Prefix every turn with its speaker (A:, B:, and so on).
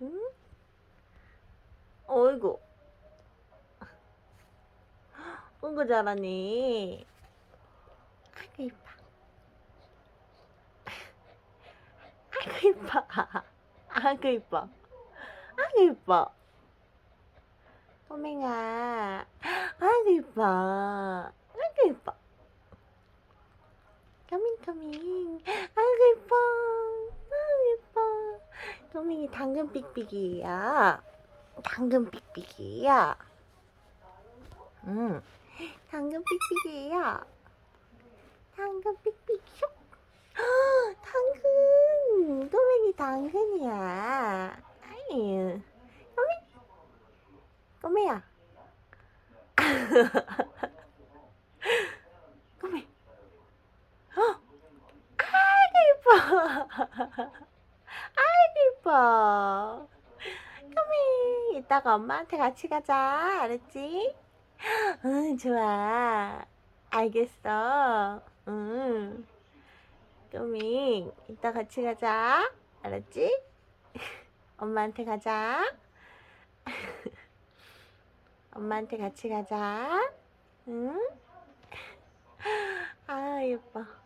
A: 응? 어이구. 어이구 잘하니. 아이고 이뻐. 아이고 이뻐. 아이고 이뻐. 아이고 이뻐. 꼬맹아. 아이고 이뻐. 아이고 이뻐. 커밍 커밍. 아 꼬맹이 당근 삑삑이야. 당근 삑삑이야. 응. 당근 삑삑이야. 당근 삑삑 슉. 헉, 당근. 꼬맹이 당근이야. 아유. 꼬맹. 꼬매야. 꼬매. 어. 아이고. 이뻐. 꼬매. 이따가 엄마한테 같이 가자. 알았지? 응, 좋아. 알겠어. 응. 꼬미, 이따 같이 가자. 알았지? 엄마한테 가자. 엄마한테 같이 가자. 응? 아, 예뻐.